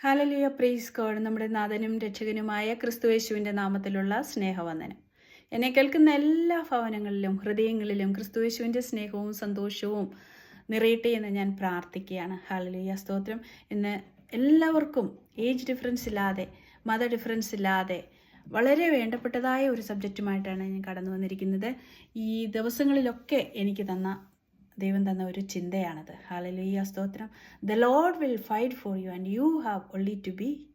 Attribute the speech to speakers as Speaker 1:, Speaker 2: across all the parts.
Speaker 1: ഹാലലിയ പ്രീസ് ഗോഡ് നമ്മുടെ നാഥനും രക്ഷകനുമായ ക്രിസ്തുയേശുവിന്റെ നാമത്തിലുള്ള സ്നേഹവന്ദനം. എന്നെ കേൾക്കുന്ന എല്ലാ ഭവനങ്ങളിലും ഹൃദയങ്ങളിലും ക്രിസ്തുയേശുവിന്റെ സ്നേഹവും സന്തോഷവും നിറയട്ടെ എന്ന് ഞാൻ പ്രാർത്ഥിക്കുകയാണ്. ഹാലലിയ സ്തോത്രം. ഇന്ന് എല്ലാവർക്കും ഏജ് ഡിഫറൻസ് ഇല്ലാതെ മത ഡിഫറൻസ് ഇല്ലാതെ വളരെ വേണ്ടപ്പെട്ടതായ ഒരു സബ്ജക്റ്റുമായിട്ടാണ് ഞാൻ കടന്നു വന്നിരിക്കുന്നത് ഈ ദിവസങ്ങളിലൊക്കെ എനിക്ക് തന്ന ദൈവം തന്ന ഒരു ചിന്തയാണത്. ഹാലലുയ്യ സ്തോത്രം. The Lord will fight for you and you have only to be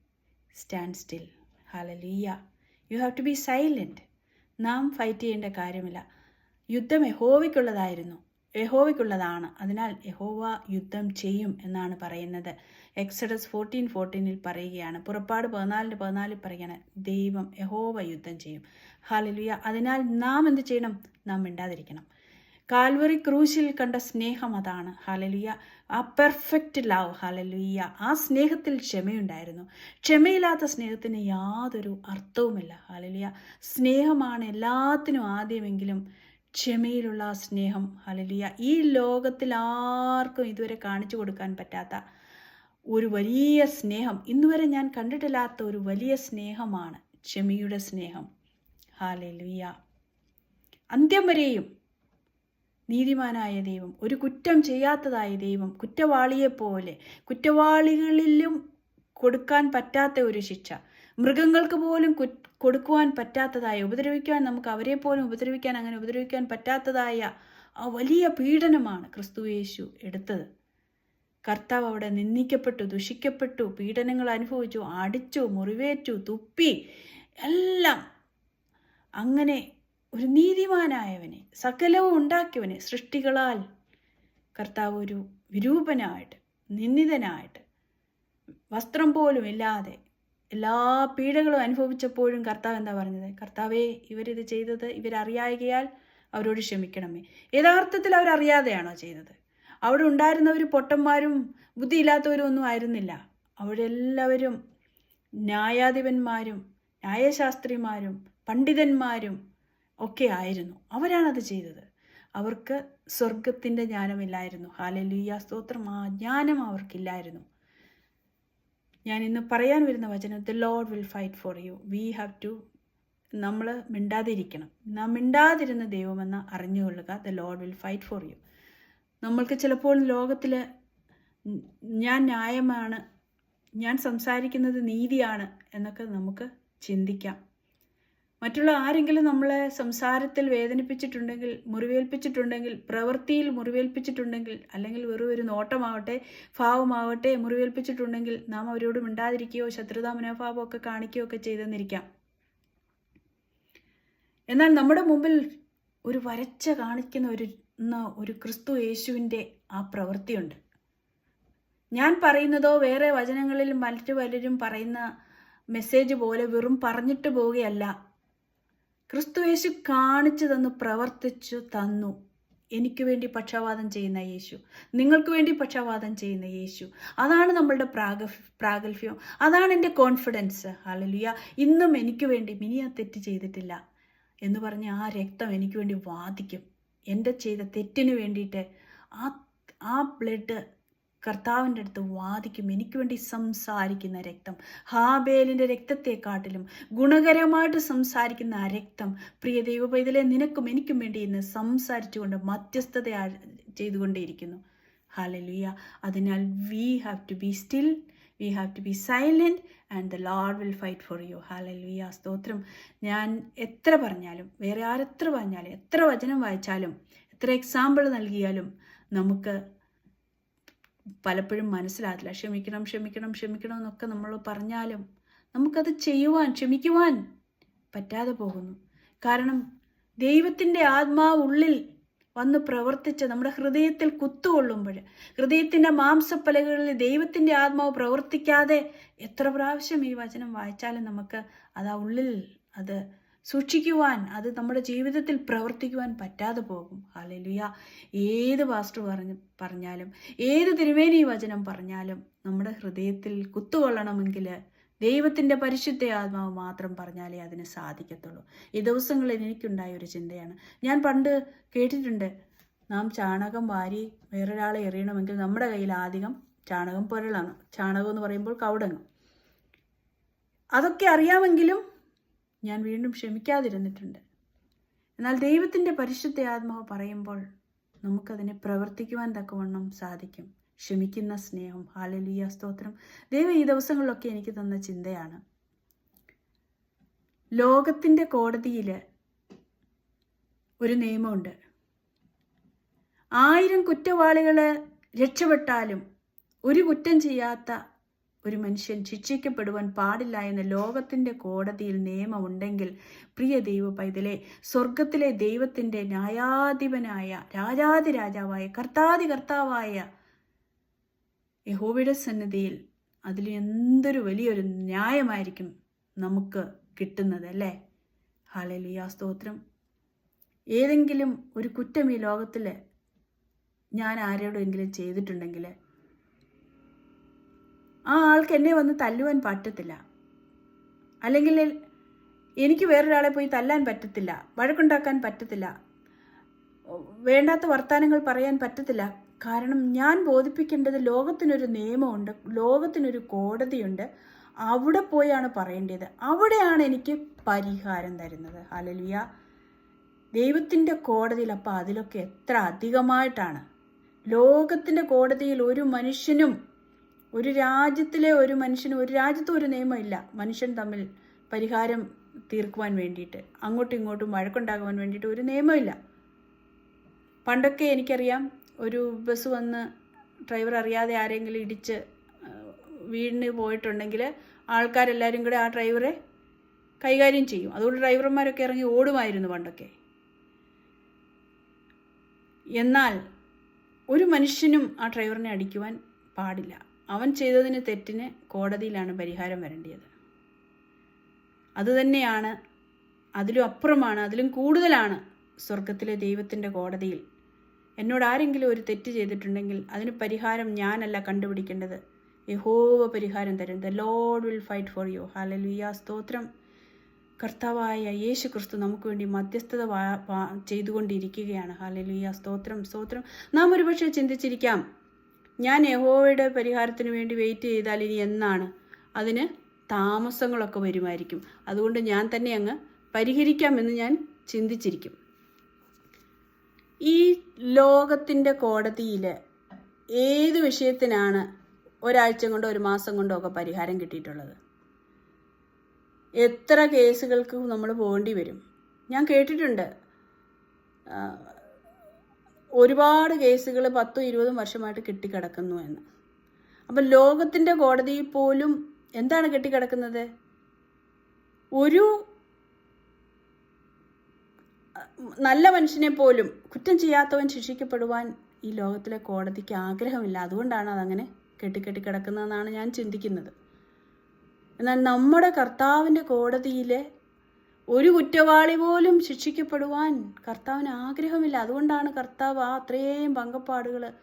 Speaker 1: stand still ഹാലലുയ്യ you have to be silent നാം ഫൈറ്റ് ചെയ്യേണ്ട കാര്യമില്ല. യുദ്ധം യഹോവയ്ക്കുള്ളതായിരുന്നു. യഹോവയ്ക്കുള്ളതാണ്. അതിനാൽ യഹോവ യുദ്ധം ചെയ്യും എന്നാണ് പറയുന്നത്. എക്സഡസ് ഫോർട്ടീൻ ഫോർട്ടീനിൽ പറയുകയാണ്. പുറപ്പാട് പതിനാലിന്റെ പതിനാലിൽ പറയുകയാണ്. ദൈവം യഹോവ യുദ്ധം ചെയ്യും. ഹാലലുയ അതിനാൽ നാം എന്ത് ചെയ്യണം? നാം മിണ്ടാതിരിക്കണം. കാൽവറി ക്രൂശിൽ കണ്ട സ്നേഹം അതാണ്. ഹാലലുയ്യ ആ പെർഫെക്റ്റ് ലവ്. ഹാലലുയ്യ ആ സ്നേഹത്തിൽ ക്ഷമയുണ്ടായിരുന്നു. ക്ഷമയില്ലാത്ത സ്നേഹത്തിന് യാതൊരു അർത്ഥവുമില്ല. ഹാലലുയ്യ സ്നേഹമാണ് എല്ലാത്തിനും ആദ്യമെങ്കിലും ക്ഷമയിലുള്ള സ്നേഹം. ഹാലലുയ്യ ഈ ലോകത്തിൽ ആർക്കും ഇതുവരെ കാണിച്ചു കൊടുക്കാൻ പറ്റാത്ത ഒരു വലിയ സ്നേഹം. ഇന്നുവരെ ഞാൻ കണ്ടിട്ടില്ലാത്ത ഒരു വലിയ സ്നേഹമാണ് ക്ഷമയുടെ സ്നേഹം. ഹാലലുയ്യ അന്ത്യം വരെയും നീതിമാനായ ദൈവം ഒരു കുറ്റം ചെയ്യാത്തതായ ദൈവം കുറ്റവാളിയെപ്പോലെ കുറ്റവാളികളിലും കൊടുക്കാൻ പറ്റാത്ത ഒരു ശിക്ഷ മൃഗങ്ങൾക്ക് പോലും കൊടുക്കുവാൻ പറ്റാത്തതായ ഉപദ്രവിക്കാൻ നമുക്ക് അവരെ പോലും ഉപദ്രവിക്കാൻ അങ്ങനെ ഉപദ്രവിക്കാൻ പറ്റാത്തതായ ആ വലിയ പീഡനമാണ് ക്രിസ്തു യേശു എടുത്തത്. കർത്താവ് അവിടെ നിന്ദിക്കപ്പെട്ടു ദുഷിക്കപ്പെട്ടു പീഡനങ്ങൾ അനുഭവിച്ചു അടിച്ചു മുറിവേറ്റു തുപ്പി എല്ലാം അങ്ങനെ ഒരു നീതിമാനായവനെ സകലവും ഉണ്ടാക്കിയവനെ സൃഷ്ടികളാൽ കർത്താവ് ഒരു വിരൂപനായിട്ട് നിന്ദിതനായിട്ട് വസ്ത്രം പോലും ഇല്ലാതെ എല്ലാ പീഡകളും അനുഭവിച്ചപ്പോഴും കർത്താവ് എന്താ പറഞ്ഞത്? കർത്താവേ ഇവരിത് ചെയ്തത് ഇവരറിയായകയാൽ അവരോട് ക്ഷമിക്കണമേ. യഥാർത്ഥത്തിൽ അവരറിയാതെയാണോ ചെയ്തത്? അവിടെ ഉണ്ടായിരുന്നവർ പൊട്ടന്മാരും ബുദ്ധിയില്ലാത്തവരും ഒന്നും ആയിരുന്നില്ല. അവിടെ എല്ലാവരും ന്യായാധിപന്മാരും ന്യായശാസ്ത്രിമാരും പണ്ഡിതന്മാരും ഒക്കെ ആയിരുന്നു. അവരാണത് ചെയ്തത്. അവർക്ക് സ്വർഗത്തിന്റെ ജ്ഞാനമില്ലായിരുന്നു. ഹാലലുയ്യ സ്തോത്രം. ആ ജ്ഞാനം അവർക്കില്ലായിരുന്നു. ഞാൻ ഇന്ന് പറയാൻ വരുന്ന വചനം the Lord will fight for you we have to നമ്മൾ മിണ്ടാതിരിക്കണം. നാം മിണ്ടാതിരുന്ന ദൈവമെന്ന് അറിഞ്ഞുകൊള്ളുക. The Lord will fight for you നമ്മൾക്ക് ചിലപ്പോൾ ലോകത്തിൽ ഞാൻ ന്യായമാണ് ഞാൻ സംസാരിക്കുന്നത് നീതിയാണ് എന്നൊക്കെ നമുക്ക് ചിന്തിക്കാം. മറ്റുള്ള ആരെങ്കിലും നമ്മളെ സംസാരത്തിൽ വേദനിപ്പിച്ചിട്ടുണ്ടെങ്കിൽ മുറിവേൽപ്പിച്ചിട്ടുണ്ടെങ്കിൽ പ്രവൃത്തിയിൽ മുറിവേൽപ്പിച്ചിട്ടുണ്ടെങ്കിൽ അല്ലെങ്കിൽ വെറും ഒരു നോട്ടമാവട്ടെ ഭാവമാവട്ടെ മുറിവേൽപ്പിച്ചിട്ടുണ്ടെങ്കിൽ നാം അവരോട് മിണ്ടാതിരിക്കുകയോ ശത്രുതാ മനോഭാവമോ ഒക്കെ കാണിക്കുകയോ ഒക്കെ ചെയ്തെന്നിരിക്കാം. എന്നാൽ നമ്മുടെ മുമ്പിൽ ഒരു വരച്ച കാണിക്കുന്ന ഒരു ഒരു ക്രിസ്തു യേശുവിന്റെ ആ പ്രവൃത്തിയുണ്ട്. ഞാൻ പറയുന്നതോ വേറെ വചനങ്ങളിൽ മറ്റു പലരും പറയുന്ന മെസ്സേജ് പോലെ വെറും പറഞ്ഞിട്ട് പോവുകയല്ല. ക്രിസ്തുയേശു കാണിച്ചു തന്നു പ്രവർത്തിച്ചു തന്നു. എനിക്ക് വേണ്ടി പക്ഷപാതം ചെയ്യുന്ന യേശു നിങ്ങൾക്ക് വേണ്ടി പക്ഷപാതം ചെയ്യുന്ന യേശു. അതാണ് നമ്മളുടെ പ്രാഗ പ്രാഗൽഭ്യം. അതാണ് എന്റെ കോൺഫിഡൻസ്. അലലിയ ഇന്നും എനിക്ക് വേണ്ടി മിനിയ തെറ്റ് ചെയ്തിട്ടില്ല എന്ന് പറഞ്ഞ് ആ രക്തം എനിക്ക് വേണ്ടി വാദിക്കും. എന്റെ ചെയ്ത തെറ്റിന് വേണ്ടിയിട്ട് ആ ആ ബ്ലഡ് കർത്താവിന്റെ അടുത്ത് വാദിക്കും. എനിക്ക് വേണ്ടി സംസാരിക്കുന്ന രക്തം. ഹാബേലിന്റെ രക്തത്തെക്കാട്ടിലും ഗുണകരമായിട്ട് സംസാരിക്കുന്ന ആ രക്തം പ്രിയ ദൈവപൈതലെ നിനക്കും എനിക്കും വേണ്ടി ഇന്ന് സംസാരിച്ചുകൊണ്ട് മധ്യസ്ഥത ചെയ്തുകൊണ്ടേയിരിക്കുന്നു ഹാലലുയ അതിനാൽ we have to be still we have to be silent and the Lord will fight for you ഹാലലുയ സ്തോത്രം. ഞാൻ എത്ര പറഞ്ഞാലും വേറെ ആരെത്ര പറഞ്ഞാലും എത്ര വചനം വായിച്ചാലും എത്ര എക്സാമ്പിൾ നൽകിയാലും നമുക്ക് പലപ്പോഴും മനസ്സിലാകില്ല ക്ഷമിക്കണം ക്ഷമിക്കണം ക്ഷമിക്കണം എന്നൊക്കെ നമ്മൾ പറഞ്ഞാലും നമുക്കത് ചെയ്യുവാൻ ക്ഷമിക്കുവാൻ പറ്റാതെ പോകുന്നു. കാരണം ദൈവത്തിന്റെ ആത്മാവ് ഉള്ളിൽ വന്ന് പ്രവർത്തിച്ച് നമ്മുടെ ഹൃദയത്തിൽ കുത്തുകൊള്ളുമ്പോൾ ഹൃദയത്തിന്റെ മാംസപ്പലകളിൽ ദൈവത്തിന്റെ ആത്മാവ് പ്രവർത്തിക്കാതെ എത്ര പ്രാവശ്യം ഈ വചനം വായിച്ചാലും നമുക്ക് അത് ആ ഉള്ളിൽ അത് സൂക്ഷിക്കുവാൻ അത് നമ്മുടെ ജീവിതത്തിൽ പ്രവർത്തിക്കുവാൻ പറ്റാതെ പോകും. ഹാലലുയ ഏത് പാസ്റ്റർ പറഞ്ഞ് പറഞ്ഞാലും ഏത് തിരുവേനി വചനം പറഞ്ഞാലും നമ്മുടെ ഹൃദയത്തിൽ കുത്തുകൊള്ളണമെങ്കിൽ ദൈവത്തിന്റെ പരിശുദ്ധ ആത്മാവ് മാത്രം പറഞ്ഞാലേ അതിന് സാധിക്കത്തുള്ളൂ. ഈ ദിവസങ്ങളിൽ എനിക്കുണ്ടായ ഒരു ചിന്തയാണ്. ഞാൻ പണ്ട് കേട്ടിട്ടുണ്ട് നാം ചാണകം വാരി വേറൊരാളെ എറിയണമെങ്കിൽ നമ്മുടെ കയ്യിൽ ആധികം ചാണകം പൊരളാണ്. ചാണകം എന്ന് പറയുമ്പോൾ കൗടങ്ങം അതൊക്കെ അറിയാമെങ്കിലും ഞാൻ വീണ്ടും ക്ഷമിക്കാതിരുന്നിട്ടുണ്ട്. എന്നാൽ ദൈവത്തിന്റെ പരിശുദ്ധ ആത്മാവ് പറയുമ്പോൾ നമുക്കതിനെ പ്രവർത്തിക്കുവാൻ തക്കവണ്ണം സാധിക്കും. ക്ഷമിക്കുന്ന സ്നേഹം ഹാലലിയ സ്തോത്രം. ദൈവം ഈ ദിവസങ്ങളിലൊക്കെ എനിക്ക് തന്ന ചിന്തയാണ്. ലോകത്തിന്റെ കോടതിയിൽ ഒരു നിയമമുണ്ട്. ആയിരം കുറ്റവാളികൾ രക്ഷപ്പെട്ടാലും ഒരു കുറ്റം ചെയ്യാത്ത ഒരു മനുഷ്യൻ ശിക്ഷിക്കപ്പെടുവാൻ പാടില്ല എന്ന ലോകത്തിന്റെ കോടതിയിൽ നിയമമുണ്ടെങ്കിൽ പ്രിയ ദൈവ പൈതലെ സ്വർഗത്തിലെ ദൈവത്തിന്റെ ന്യായാധിപനായ രാജാതി രാജാവായ കർത്താതി കർത്താവായ യഹോവയുടെ സന്നിധിയിൽ അതിൽ എന്തൊരു വലിയൊരു ന്യായമായിരിക്കും നമുക്ക് കിട്ടുന്നത് അല്ലേ? ഹാലലിയ സ്തോത്രം. ഏതെങ്കിലും ഒരു കുറ്റം ഈ ലോകത്തിൽ ഞാൻ ആരോടെങ്കിലും ചെയ്തിട്ടുണ്ടെങ്കിൽ ആ ആൾക്ക് എന്നെ വന്ന് തല്ലുവാൻ പറ്റത്തില്ല. അല്ലെങ്കിൽ എനിക്ക് വേറൊരാളെ പോയി തല്ലാൻ പറ്റത്തില്ല വഴക്കുണ്ടാക്കാൻ പറ്റത്തില്ല വേണ്ടാത്ത വർത്തമാനങ്ങൾ പറയാൻ പറ്റത്തില്ല. കാരണം ഞാൻ ബോധിപ്പിക്കേണ്ടത് ലോകത്തിനൊരു നിയമമുണ്ട് ലോകത്തിനൊരു കോടതിയുണ്ട്. അവിടെ പോയാണ് പറയേണ്ടത്. അവിടെയാണ് എനിക്ക് പരിഹാരം തരുന്നത്. അലലിയ ദൈവത്തിന്റെ കോടതിയിൽ അപ്പോൾ അതിലൊക്കെ എത്ര അധികമായിട്ടാണ്. ലോകത്തിന്റെ കോടതിയിൽ ഒരു മനുഷ്യനും ഒരു രാജ്യത്തിലെ ഒരു മനുഷ്യന് ഒരു രാജ്യത്തും ഒരു നിയമമില്ല മനുഷ്യൻ തമ്മിൽ പരിഹാരം തീർക്കുവാൻ വേണ്ടിയിട്ട്. അങ്ങോട്ടും ഇങ്ങോട്ടും വഴക്കുണ്ടാകുവാൻ വേണ്ടിയിട്ട് ഒരു നിയമമില്ല പണ്ടൊക്കെ എനിക്കറിയാം ഒരു ബസ് വന്ന് ഡ്രൈവർ അറിയാതെ ആരെങ്കിലും ഇടിച്ച് വീടിന് പോയിട്ടുണ്ടെങ്കിൽ ആൾക്കാരെല്ലാവരും കൂടെ ആ ഡ്രൈവറെ കൈകാര്യം ചെയ്യും. അതുകൊണ്ട് ഡ്രൈവർമാരൊക്കെ ഇറങ്ങി ഓടുമായിരുന്നു പണ്ടൊക്കെ. എന്നാൽ ഒരു മനുഷ്യനും ആ ഡ്രൈവറിനെ അടിക്കുവാൻ പാടില്ല. അവൻ ചെയ്തതിന് തെറ്റിന് കോടതിയിലാണ് പരിഹാരം വരേണ്ടത് അതുതന്നെയാണ് അതിലും അപ്പുറമാണ് അതിലും കൂടുതലാണ് സ്വർഗത്തിലെ ദൈവത്തിന്റെ കോടതിയിൽ. എന്നോട് ആരെങ്കിലും ഒരു തെറ്റ് ചെയ്തിട്ടുണ്ടെങ്കിൽ അതിന് പരിഹാരം ഞാനല്ല കണ്ടുപിടിക്കേണ്ടത്. യഹോവ പരിഹാരം തരും. The Lord will fight for you ഹാലലുയ സ്തോത്രം. കർത്താവായ യേശു ക്രിസ്തു നമുക്ക് വേണ്ടി മധ്യസ്ഥത ചെയ്തുകൊണ്ടിരിക്കുകയാണ്. ഹാലലുയ സ്തോത്രം സ്തോത്രം. നാം ഒരുപക്ഷെ ചിന്തിച്ചിരിക്കാം ഞാൻ യഹോവയുടെ പരിഹാരത്തിന് വേണ്ടി വെയിറ്റ് ചെയ്താൽ ഇനി എന്നാണ്? അതിന് താമസങ്ങളൊക്കെ വരുമായിരിക്കും. അതുകൊണ്ട് ഞാൻ തന്നെ അങ്ങ് പരിഹരിക്കാമെന്ന് ഞാൻ ചിന്തിച്ചിരിക്കും. ഈ ലോകത്തിന്റെ കോടതിയിൽ ഏത് വിഷയത്തിനാണ് ഒരാഴ്ച കൊണ്ടോ ഒരു മാസം കൊണ്ടോ ഒക്കെ പരിഹാരം കിട്ടിയിട്ടുള്ളത്? എത്ര കേസുകൾക്ക് നമ്മൾ പോകേണ്ടി വരും? ഞാൻ കേട്ടിട്ടുണ്ട്. ഒരുപാട് കേസുകൾ പത്തും ഇരുപതും വർഷമായിട്ട് കെട്ടിക്കിടക്കുന്നു എന്ന്. അപ്പം ലോകത്തിന്റെ കോടതിയിൽ പോലും എന്താണ് കെട്ടിക്കിടക്കുന്നത്? ഒരു നല്ല മനുഷ്യനെ പോലും കുറ്റം ചെയ്യാത്തവൻ ശിക്ഷിക്കപ്പെടുവാൻ ഈ ലോകത്തിലെ കോടതിക്ക് ആഗ്രഹമില്ല. അതുകൊണ്ടാണ് അതങ്ങനെ കെട്ടിക്കെട്ടി കിടക്കുന്നതെന്നാണ് ഞാൻ ചിന്തിക്കുന്നത്. എന്നാൽ നമ്മുടെ കർത്താവിന്റെ കോടതിയിലെ ഒരു കുറ്റവാളി പോലും ശിക്ഷിക്കപ്പെടുവാൻ കർത്താവിന് ആഗ്രഹമില്ല. അതുകൊണ്ടാണ് കർത്താവ് ആ അത്രയും പങ്കപ്പാടുകൾ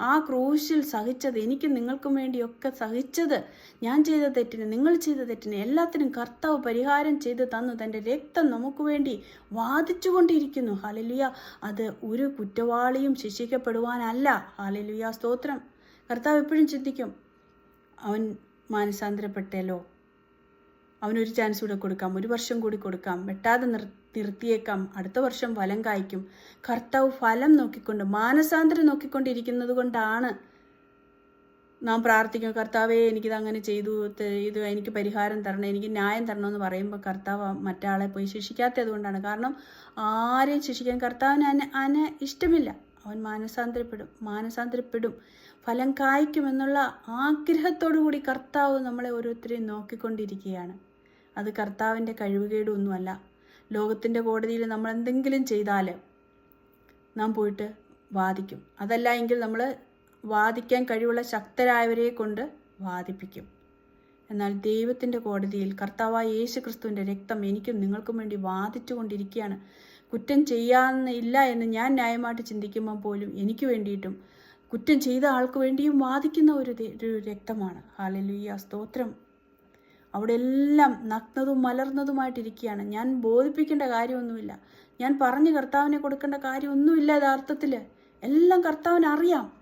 Speaker 1: ആ ക്രൂശിൽ സഹിച്ചത്. എനിക്ക് നിങ്ങൾക്കും വേണ്ടിയൊക്കെ സഹിച്ചത്. ഞാൻ ചെയ്ത തെറ്റിന് നിങ്ങൾ ചെയ്ത തെറ്റിന് എല്ലാത്തിനും കർത്താവ് പരിഹാരം ചെയ്ത് തന്നു. തന്റെ രക്തം നമുക്ക് വേണ്ടി വാദിച്ചുകൊണ്ടിരിക്കുന്നു. ഹാലലുയ അത് ഒരു കുറ്റവാളിയും ശിക്ഷിക്കപ്പെടുവാനല്ല. ഹാലലുയ സ്തോത്രം. കർത്താവ് എപ്പോഴും ചിന്തിക്കും അവൻ മാനസാന്തരപ്പെട്ടല്ലോ. അവനൊരു ചാൻസ് കൂടെ കൊടുക്കാം ഒരു വർഷം കൂടി കൊടുക്കാം. വെട്ടാതെ നിർ നിർത്തിയേക്കാം. അടുത്ത വർഷം ഫലം കായ്ക്കും. കർത്താവ് ഫലം നോക്കിക്കൊണ്ട് മാനസാന്തരം നോക്കിക്കൊണ്ടിരിക്കുന്നത് കൊണ്ടാണ് നാം പ്രാർത്ഥിക്കും കർത്താവേ എനിക്കിത് അങ്ങനെ ചെയ്തു ഇത് എനിക്ക് പരിഹാരം തരണം എനിക്ക് ന്യായം തരണം എന്ന് പറയുമ്പോൾ കർത്താവ് മറ്റാളെ പോയി ശിക്ഷിക്കാത്തത് കൊണ്ടാണ്. കാരണം ആരെയും ശിക്ഷിക്കാൻ കർത്താവിന് അന അന ഇഷ്ടമില്ല. അവൻ മാനസാന്തരപ്പെടും മാനസാന്തരപ്പെടും. ഫലം കായ്ക്കുമെന്നുള്ള ആഗ്രഹത്തോടു കൂടി കർത്താവ് നമ്മളെ ഓരോരുത്തരെയും നോക്കിക്കൊണ്ടിരിക്കുകയാണ്. അത് കർത്താവിന്റെ കഴിവുകേടൊന്നുമല്ല. ലോകത്തിന്റെ കോടതിയിൽ നമ്മൾ എന്തെങ്കിലും ചെയ്താൽ നാം പോയിട്ട് വാദിക്കും. അതല്ല എങ്കിൽ നമ്മൾ വാദിക്കാൻ കഴിവുള്ള ശക്തരായവരെ കൊണ്ട് വാദിപ്പിക്കും. എന്നാൽ ദൈവത്തിന്റെ കോടതിയിൽ കർത്താവായ യേശു ക്രിസ്തുവിന്റെ രക്തം എനിക്കും നിങ്ങൾക്കും വേണ്ടി വാദിച്ചു കൊണ്ടിരിക്കുകയാണ് കുറ്റം ചെയ്യാന്നില്ല എന്ന് ഞാൻ ന്യായമായിട്ട് ചിന്തിക്കുമ്പോൾ പോലും എനിക്ക് വേണ്ടിയിട്ടും കുറ്റം ചെയ്ത ആൾക്ക് വേണ്ടിയും വാദിക്കുന്ന ഒരു രക്തമാണ്. ഹാലലുയ്യ സ്തോത്രം. അവിടെ എല്ലാം നഗ്നതും മലർന്നതുമായിട്ടിരിക്കുകയാണ്. ഞാൻ ബോധിപ്പിക്കേണ്ട കാര്യമൊന്നുമില്ല. ഞാൻ പറഞ്ഞ് കർത്താവിനെ കൊടുക്കേണ്ട കാര്യമൊന്നുമില്ല യഥാർത്ഥത്തിൽ എല്ലാം കർത്താവിന് അറിയാം.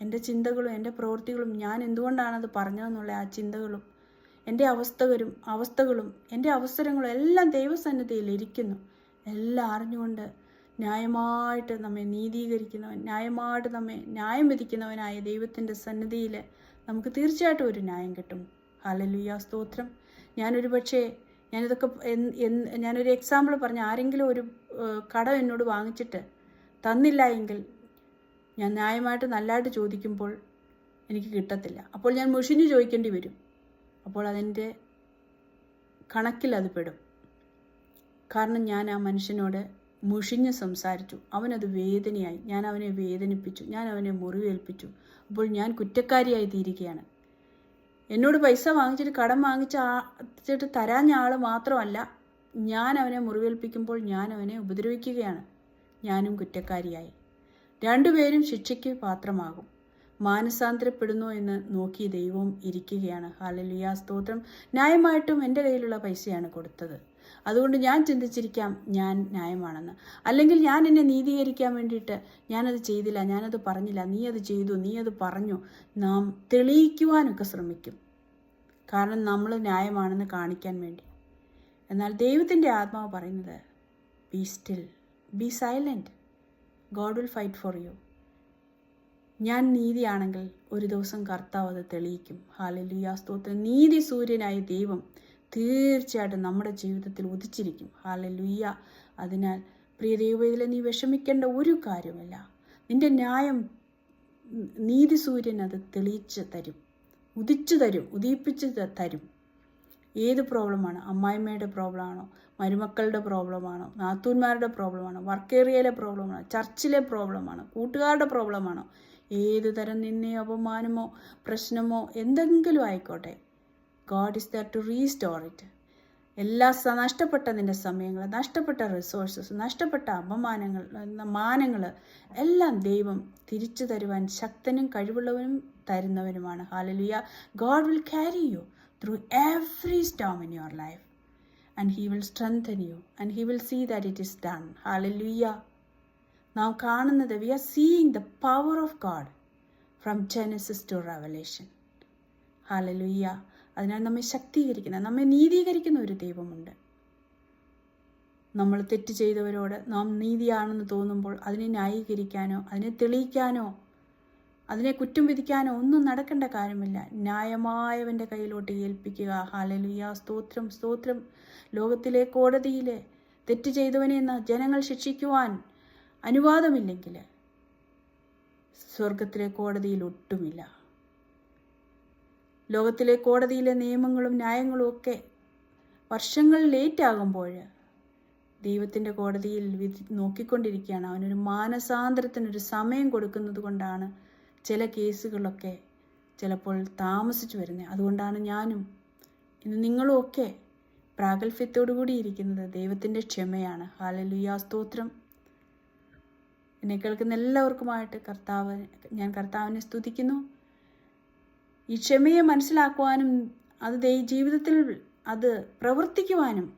Speaker 1: എന്റെ ചിന്തകളും എന്റെ പ്രവൃത്തികളും ഞാൻ എന്തുകൊണ്ടാണത് പറഞ്ഞതെന്നുള്ള ആ ചിന്തകളും എന്റെ അവസ്ഥകരും അവസ്ഥകളും എന്റെ അവസരങ്ങളും എല്ലാം ദൈവസന്നിധിയിൽ ഇരിക്കുന്നു. എല്ലാം അറിഞ്ഞുകൊണ്ട് ന്യായമായിട്ട് നമ്മെ നീതീകരിക്കുന്നവൻ ന്യായമായിട്ട് നമ്മെ ന്യായം വിധിക്കുന്നവനായ ദൈവത്തിന്റെ സന്നിധിയിൽ നമുക്ക് തീർച്ചയായിട്ടും ഒരു ന്യായം കിട്ടും. ഹാലലുയ്യ സ്തോത്രം. ഞാനൊരു പക്ഷേ ഞാനിതൊക്കെ ഞാനൊരു എക്സാമ്പിൾ പറഞ്ഞ ആരെങ്കിലും ഒരു കടം എന്നോട് വാങ്ങിച്ചിട്ട് തന്നില്ല എങ്കിൽ ഞാൻ ന്യായമായിട്ട് നല്ലതായിട്ട് ചോദിക്കുമ്പോൾ എനിക്ക് കിട്ടത്തില്ല. അപ്പോൾ ഞാൻ മുഷിഞ്ഞ് ചോദിക്കേണ്ടി വരും. അപ്പോൾ അതിന്റെ കണക്കിൽ അത് പെടും. കാരണം ഞാൻ ആ മനുഷ്യനോട് മുഷിഞ്ഞ് സംസാരിച്ചു. അവനത് വേദനയായി. ഞാൻ അവനെ വേദനിപ്പിച്ചു. ഞാൻ അവനെ മുറിവേൽപ്പിച്ചു. അപ്പോൾ ഞാൻ കുറ്റക്കാരിയായി തീരുകയാണ്. എന്നോട് പൈസ വാങ്ങിച്ചിട്ട് കടം വാങ്ങിച്ച ആച്ചിട്ട് തരാഞ്ഞ ആൾ മാത്രമല്ല ഞാൻ അവനെ മുറിവേൽപ്പിക്കുമ്പോൾ ഞാൻ അവനെ ഉപദ്രവിക്കുകയാണ്. ഞാനും കുറ്റക്കാരിയായി. രണ്ടുപേരും ശിക്ഷയ്ക്ക് പാത്രമാകും. മാനസാന്തരപ്പെടുന്നു എന്ന് നോക്കി ദൈവം ഇരിക്കുകയാണ്. ഹാലലിയ സ്തോത്രം. ന്യായമായിട്ടും എന്റെ കയ്യിലുള്ള പൈസയാണ് കൊടുത്തത്. അതുകൊണ്ട് ഞാൻ ചിന്തിച്ചിരിക്കാം ഞാൻ ന്യായമാണെന്ന്. അല്ലെങ്കിൽ ഞാൻ എന്നെ നീതീകരിക്കാൻ വേണ്ടിയിട്ട് ഞാനത് ചെയ്തില്ല ഞാനത് പറഞ്ഞില്ല നീ അത് ചെയ്തു നീ അത് പറഞ്ഞു. നാം തെളിയിക്കുവാനൊക്കെ ശ്രമിക്കും. കാരണം നമ്മൾ ന്യായമാണെന്ന് കാണിക്കാൻ വേണ്ടി. എന്നാൽ ദൈവത്തിന്റെ ആത്മാവ് പറയുന്നത് be still be silent God will fight for you ഞാൻ നീതിയാണെങ്കിൽ ഒരു ദിവസം കർത്താവ് അത് തെളിയിക്കും. സ്തോത്രം. നീതി സൂര്യനായ ദൈവം തീർച്ചയായിട്ടും നമ്മുടെ ജീവിതത്തിൽ ഉദിച്ചിരിക്കും. ഹാലലുയ്യ അതിനാൽ പ്രിയ ദൈവത്തിലെ നീ വിഷമിക്കേണ്ട ഒരു കാര്യമില്ല നിന്റെ ന്യായം നീതി സൂര്യൻ അത് തെളിയിച്ച് തരും. ഉദിച്ചു തരും ഉദിപ്പിച്ച് തരും. ഏത് പ്രോബ്ലമാണ്? അമ്മായിമ്മയുടെ പ്രോബ്ലമാണോ? മരുമക്കളുടെ പ്രോബ്ലമാണോ? നാത്തൂന്മാരുടെ പ്രോബ്ലമാണോ? വർക്ക് ഏരിയയിലെ പ്രോബ്ലമാണോ? ചർച്ചിലെ പ്രോബ്ലമാണോ? കൂട്ടുകാരുടെ പ്രോബ്ലമാണോ? ഏത് തരം നിന്നെ അപമാനമോ പ്രശ്നമോ എന്തെങ്കിലും ആയിക്കോട്ടെ. God is there to restore it എല്ലാ സ- നഷ്ടപ്പെട്ട നിന്റെ സമയങ്ങൾ നഷ്ടപ്പെട്ട റിസോഴ്സസ് നഷ്ടപ്പെട്ട അപമാനങ്ങൾ മാനങ്ങൾ എല്ലാം ദൈവം തിരിച്ചു തരുവാൻ ശക്തനും കഴിവുള്ളവനും തരുന്നവനുമാണ്. ഹാലലുയ God will carry you through every storm in your life and he will strengthen you and he will see that it is done ഹാലലുയ്യ നാം കാണുന്നത് we are seeing the power of God from Genesis to Revelation ഹാലലുയ്യ അതിനാൽ നമ്മെ ശക്തീകരിക്കുന്ന നമ്മെ നീതീകരിക്കുന്ന ഒരു ദൈവമുണ്ട്. നമ്മൾ തെറ്റ് ചെയ്തവരോട് നാം നീതിയാണെന്ന് തോന്നുമ്പോൾ അതിനെ ന്യായീകരിക്കാനോ അതിനെ തെളിയിക്കാനോ അതിനെ കുറ്റം വിധിക്കാനോ ഒന്നും നടക്കേണ്ട കാര്യമില്ല. ന്യായമായവന്റെ കയ്യിലോട്ട് ഏൽപ്പിക്കുക. ഹാലലുയ സ്തോത്രം സ്തോത്രം. ലോകത്തിലെ കോടതിയിലെ തെറ്റ് ചെയ്തവനെ ജനങ്ങൾ ശിക്ഷിക്കുവാൻ അനുവാദമില്ലെങ്കിൽ സ്വർഗത്തിലെ കോടതിയിൽ ഒട്ടുമില്ല. ലോകത്തിലെ കോടതിയിലെ നിയമങ്ങളും ന്യായങ്ങളും ഒക്കെ വർഷങ്ങൾ ലേറ്റ് ആകുമ്പോൾ ദൈവത്തിന്റെ കോടതിയിൽ വിധി നോക്കിക്കൊണ്ടിരിക്കുകയാണ്. അവനൊരു മാനസാന്തരത്തിനൊരു സമയം കൊടുക്കുന്നത് കൊണ്ടാണ് ചില കേസുകളൊക്കെ ചിലപ്പോൾ താമസിച്ചു വരുന്നത്. അതുകൊണ്ടാണ് ഞാനും ഇന്ന് നിങ്ങളും ഒക്കെ പ്രാഗൽഭ്യത്തോടു കൂടി ഇരിക്കുന്നത്. ദൈവത്തിന്റെ ക്ഷമയാണ്. ഹാലലുയാ സ്തോത്രം. എന്നെ കേൾക്കുന്ന എല്ലാവർക്കുമായിട്ട് കർത്താവ് ഞാൻ കർത്താവിനെ സ്തുതിക്കുന്നു. ഈ ക്ഷമയെ മനസ്സിലാക്കുവാനും അത് ജീവിതത്തിൽ അത് പ്രവർത്തിക്കുവാനും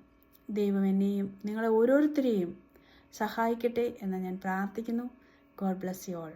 Speaker 1: ദൈവം എന്നെയും നിങ്ങളെ ഓരോരുത്തരെയും സഹായിക്കട്ടെ എന്ന് ഞാൻ പ്രാർത്ഥിക്കുന്നു. God bless you all